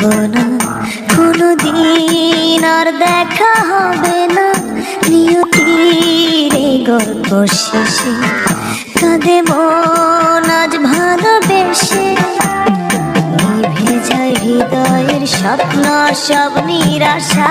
যাব না কোনোদিন আর দেখা হবে না। নিয়তির এই গল্প শেষে, কাঁদে মন আজ ভালোবেসে। নিভে হৃদয়ের স্বপ্ন, সব নিরাশা।